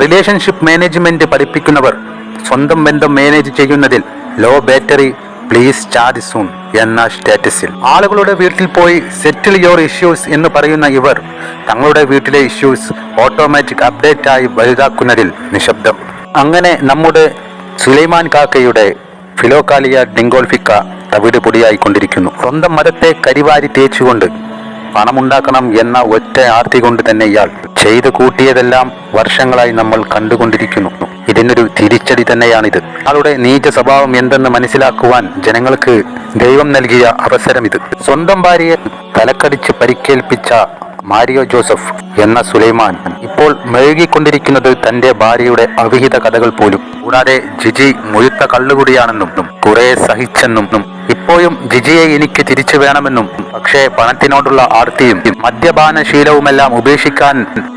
Relationship management പഠിപ്പിക്കുന്നവർ സ്വന്തം ബന്ധം manage ചെയ്യുന്നതിൽ low battery please charge soon എന്ന സ്റ്റാറ്റസിൽ. ആളുകളുടെ വീട്ടിൽ പോയി സെറ്റിൽ യുവർ ഇഷ്യൂസ് എന്ന് പറയുന്ന ഇവർ തങ്ങളുടെ വീട്ടിലെ ഇഷ്യൂസ് ഓട്ടോമാറ്റിക് അപ്ഡേറ്റ് ആയി വലുതാക്കുന്നതിൽ നിശബ്ദം. അങ്ങനെ നമ്മുടെ സുലൈമാൻ കാക്കയുടെ ഫിലോകാലിയ ഡിങ്കോൾഫിക്ക തവിട് പൊടിയായിക്കൊണ്ടിരിക്കുന്നു. സ്വന്തം മതത്തെ കരിവാരി തേച്ചുകൊണ്ട് പണമുണ്ടാക്കണം എന്ന ഒറ്റ ആർത്തി കൊണ്ട് തന്നെ ഇയാൾ ചെയ്തു കൂട്ടിയതെല്ലാം വർഷങ്ങളായി നമ്മൾ കണ്ടുകൊണ്ടിരിക്കുന്നു. ഇതിനൊരു തിരിച്ചടി തന്നെയാണിത്. ആളുടെ നീച സ്വഭാവം എന്തെന്ന് മനസ്സിലാക്കുവാൻ ജനങ്ങൾക്ക് ദൈവം നൽകിയ അവസരം ഇത് സ്വന്തം ഭാര്യയെ തലക്കടിച്ച് പരിക്കേൽപ്പിച്ച മാരിയോ ജോസഫ് എന്ന സുലൈമാൻ ഇപ്പോൾ മെഴുകിക്കൊണ്ടിരിക്കുന്നത് തന്റെ ഭാര്യയുടെ അവിഹിത കഥകൾ പോലും. കൂടാതെ ജിജി മുഴുത്ത കള്ളുകുടിയാണെന്നും കുറെ സഹിച്ചെന്നും ഇപ്പോഴും ജിജിയെ എനിക്ക് തിരിച്ചു വേണമെന്നും പക്ഷേ പണത്തിനോടുള്ള ആർത്തിയും മദ്യപാന ശീലവുമെല്ലാം ഉപേക്ഷിക്കാൻ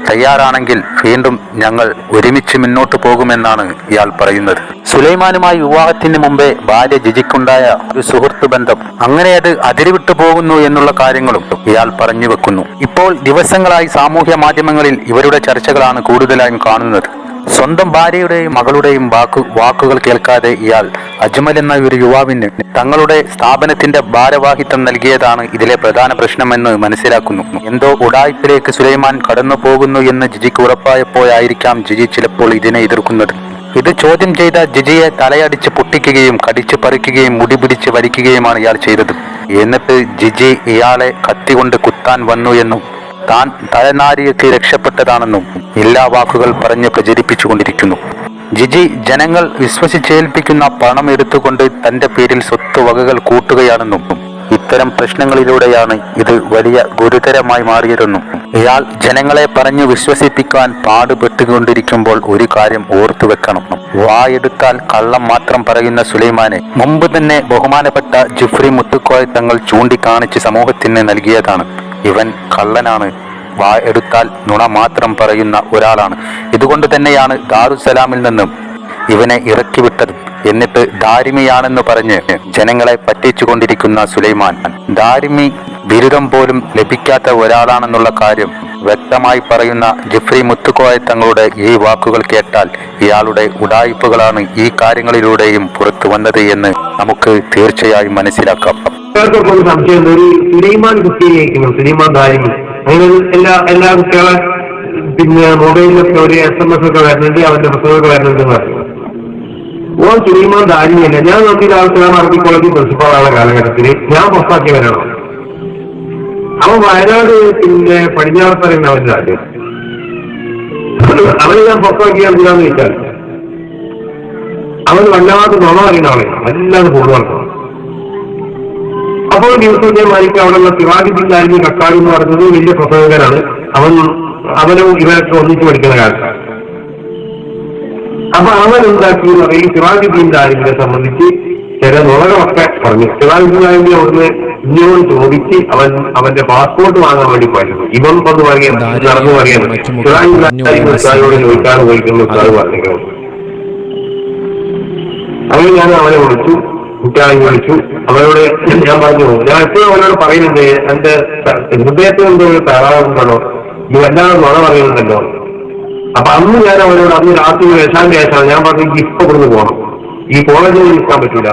തയ്യാറാണെങ്കിൽ വീണ്ടും ഞങ്ങൾ ഒരുമിച്ച് മുന്നോട്ട് പോകുമെന്നാണ് ഇയാൾ പറയുന്നത്. സുലൈമാനുമായി വിവാഹത്തിന് മുമ്പേ ഭാര്യ ജിജിക്കുണ്ടായ ഒരു സുഹൃത്ത് ബന്ധം. അങ്ങനെ അത് അതിരുവിട്ടു പോകുന്നു എന്നുള്ള കാര്യങ്ങളും ഇയാൾ പറഞ്ഞു വെക്കുന്നു. ഇപ്പോൾ ദിവസങ്ങളായി സാമൂഹ്യ മാധ്യമങ്ങളിൽ ഇവരുടെ ചർച്ചകളാണ് കൂടുതലായും കാണുന്നത്. സ്വന്തം ഭാര്യയുടെയും മകളുടെയും വാക്കു വാക്കുകൾ കേൾക്കാതെ ഇയാൾ അജ്മൽ എന്ന ഒരു യുവാവിന് തങ്ങളുടെ സ്ഥാപനത്തിന്റെ ഭാരവാഹിത്വം നൽകിയതാണ് ഇതിലെ പ്രധാന പ്രശ്നമെന്ന് മനസ്സിലാക്കുന്നു. എന്തോ ഉടായ്പിലേക്ക് സുലൈമാൻ കടന്നു പോകുന്നു എന്ന് ജിജിക്ക് ഉറപ്പായപ്പോഴായിരിക്കാം ജിജി ചിലപ്പോൾ ഇതിനെ എതിർക്കുന്നത്. ഇത് ചോദ്യം ചെയ്ത ജിജിയെ തലയടിച്ച് പൊട്ടിക്കുകയും കടിച്ചു പറിക്കുകയും മുടി പിടിച്ച് വലിക്കുകയുമാണ് ഇയാൾ ചെയ്തത്. എന്നിട്ട് ജിജി ഇയാളെ കത്തികൊണ്ട് കുത്താൻ വന്നു എന്നും താൻ തലനാരിയെത്തി രക്ഷപ്പെട്ടതാണെന്നും എല്ലാ വാക്കുകൾ പറഞ്ഞ് പ്രചരിപ്പിച്ചുകൊണ്ടിരിക്കുന്നു. ജിജി ജനങ്ങൾ വിശ്വസിച്ചേൽപ്പിക്കുന്ന പണം എടുത്തുകൊണ്ട് തന്റെ പേരിൽ സ്വത്ത് വകകൾ കൂട്ടുകയാണെന്നും ഇത്തരം പ്രശ്നങ്ങളിലൂടെയാണ് ഇത് വലിയ ഗുരുതരമായി മാറിയിരുന്നു. ഇയാൾ ജനങ്ങളെ പറഞ്ഞു വിശ്വസിപ്പിക്കാൻ പാടുപെട്ടുകൊണ്ടിരിക്കുമ്പോൾ ഒരു കാര്യം ഓർത്തു വെക്കണം. വായെടുത്താൽ കള്ളം മാത്രം പറയുന്ന സുലൈമാനെ മുമ്പ് തന്നെ ബഹുമാനപ്പെട്ട ജുഫ്രി മുത്തുക്കോയ തങ്ങൾ ചൂണ്ടിക്കാണിച്ച് സമൂഹത്തിന് നൽകിയതാണ്. ഇവൻ കള്ളനാണ്. വായെടുത്താൽ നുണ മാത്രം പറയുന്ന ഒരാളാണ്. ഇതുകൊണ്ട് തന്നെയാണ് ദാറുസലാമിൽ നിന്നും ഇവനെ ഇറക്കിവിട്ടത്. എന്നിട്ട് ദാരിമിയാണെന്ന് പറഞ്ഞ് ജനങ്ങളെ പറ്റിച്ചുകൊണ്ടിരിക്കുന്ന സുലൈമാൻ. ദാരിമി ബിരുദം പോലും ലഭിക്കാത്ത ഒരാളാണെന്നുള്ള കാര്യം വ്യക്തമായി പറയുന്ന ജിഫ്രി മുത്തുക്കോയ തങ്ങളുടെ ഈ വാക്കുകൾ കേട്ടാൽ ഇയാളുടെ ഉടായിപ്പുകളാണ് ഈ കാര്യങ്ങളിലൂടെയും പുറത്തു വന്നത് എന്ന് നമുക്ക് തീർച്ചയായും മനസ്സിലാക്കാം. സുലൈമാൻ സുലൈമാൻ ദാരിമി. എല്ലാ എല്ലാ പിന്നെ മൊബൈലിലൊക്കെ ഒരു എസ് എം എസ് ഒക്കെ വരുന്നുണ്ട് അവന്റെ പുസ്തകമൊക്കെ വരുന്നുണ്ട് പറഞ്ഞു. ഓൻ സുലൈമാൻ ധാരിയല്ല ഞാൻ നോക്കി ആൾക്കാർ അറബി കോളേജ് പ്രിൻസിപ്പാളാണ് കാലഘട്ടത്തിൽ ഞാൻ പുറത്താക്കിയവനാണ് അവൻ വയനാട് പിന്നെ പടിഞ്ഞാറത്തറിയുന്ന അവൻ രാജ്യം അവനെ ഞാൻ പുറത്താക്കിയാണ് എന്താന്ന് ചോദിച്ചാൽ അവൻ വല്ലാതെ നുണ അറിയുന്ന ആളെയാണ് വല്ലാതെ കൂടുതലാണ് അപ്പോൾ ദിവസം ഞാൻ മാനിക്ക് അവിടെയുള്ള ദാരിമി കക്കാട് എന്ന് പറഞ്ഞത് വലിയ പ്രസംഗകനാണ്. അവൻ അവനും ഇവരൊക്കെ ഒന്നിച്ച് പഠിക്കുന്ന കാലത്താണ്. അപ്പൊ അവൻ എന്താക്കി എന്ന് പറയും സിറാജുദ്ദീൻ ദാരിമിനെ സംബന്ധിച്ച് ചില നുളകളൊക്കെ പറഞ്ഞു. സിറാജുദ്ദീൻ ദാരിമി അവിടുന്ന് ഇന്നോട് ചോദിച്ച് അവൻ അവന്റെ പാസ്പോർട്ട് വാങ്ങാൻ വേണ്ടി പോയിരുന്നു ഇവൻ വന്ന് പറയുന്നത് നടന്നു പറയുന്നത് സിറാജുദ്ദീൻ ദാരിമി ഉസ്താദിനോട് ചോദിക്കാതെ പോയിരിക്കുന്നു ഉസ്താദ് പറഞ്ഞിരിക്കുന്നു അങ്ങനെ ഞാൻ അവനെ വിളിച്ചു കുട്ടികളെ വിളിച്ചു. അവരോട് ഞാൻ പറഞ്ഞു ഞാൻ എപ്പോഴും അവനോട് പറയുന്നുണ്ട് എന്റെ ഹൃദയത്തിൽ എന്തോ ഒരു തകരാറുണ്ടല്ലോ ഇവ എല്ലാവരും നുണ പറയുന്നുണ്ടല്ലോ. അപ്പൊ അന്ന് ഞാൻ അവരോട് അന്ന് രാത്രി വേഷാന്റെ ആയിട്ടാണ് ഞാൻ പറഞ്ഞു ഇപ്പൊ ഇവിടുന്ന് പോകണം ഈ കോളേജിൽ നിൽക്കാൻ പറ്റൂല